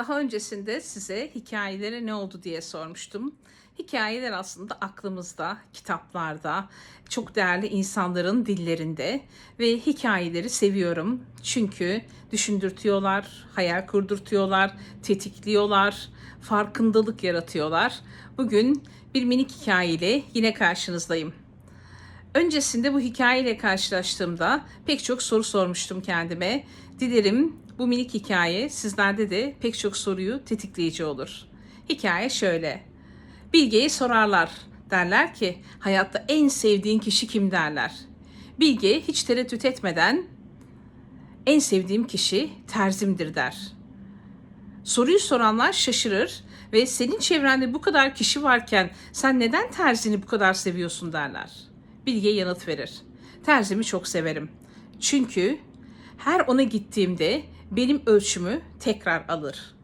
Daha öncesinde size hikayelere ne oldu diye sormuştum. Hikayeler aslında aklımızda, kitaplarda, çok değerli insanların dillerinde ve hikayeleri seviyorum. Çünkü düşündürtüyorlar, hayal kurdurtuyorlar, tetikliyorlar, farkındalık yaratıyorlar. Bugün bir minik hikayeyle yine karşınızdayım. Öncesinde bu hikayeyle karşılaştığımda pek çok soru sormuştum kendime. Dilerim bu minik hikaye sizlerde de pek çok soruyu tetikleyici olur. Hikaye şöyle. Bilge'ye sorarlar. Derler ki hayatta en sevdiğin kişi kim derler. Bilge hiç tereddüt etmeden en sevdiğim kişi terzimdir der. Soruyu soranlar şaşırır ve senin çevrende bu kadar kişi varken sen neden terzini bu kadar seviyorsun derler. Bilge yanıt verir. Terzimi çok severim. Çünkü her ona gittiğimde benim ölçümü tekrar alır.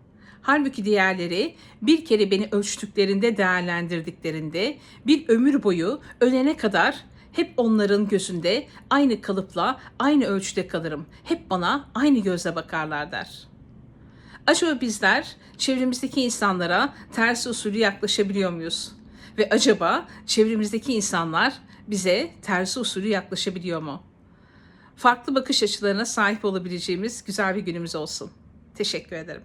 Halbuki diğerleri bir kere beni ölçtüklerinde, değerlendirdiklerinde bir ömür boyu ölene kadar hep onların gözünde aynı kalıpla, aynı ölçüde kalırım. Hep bana aynı gözle bakarlar der. Acaba bizler çevremizdeki insanlara ters usulü yaklaşabiliyor muyuz? Ve acaba çevremizdeki insanlar bize tersi usulü yaklaşabiliyor mu? Farklı bakış açılarına sahip olabileceğimiz güzel bir günümüz olsun. Teşekkür ederim.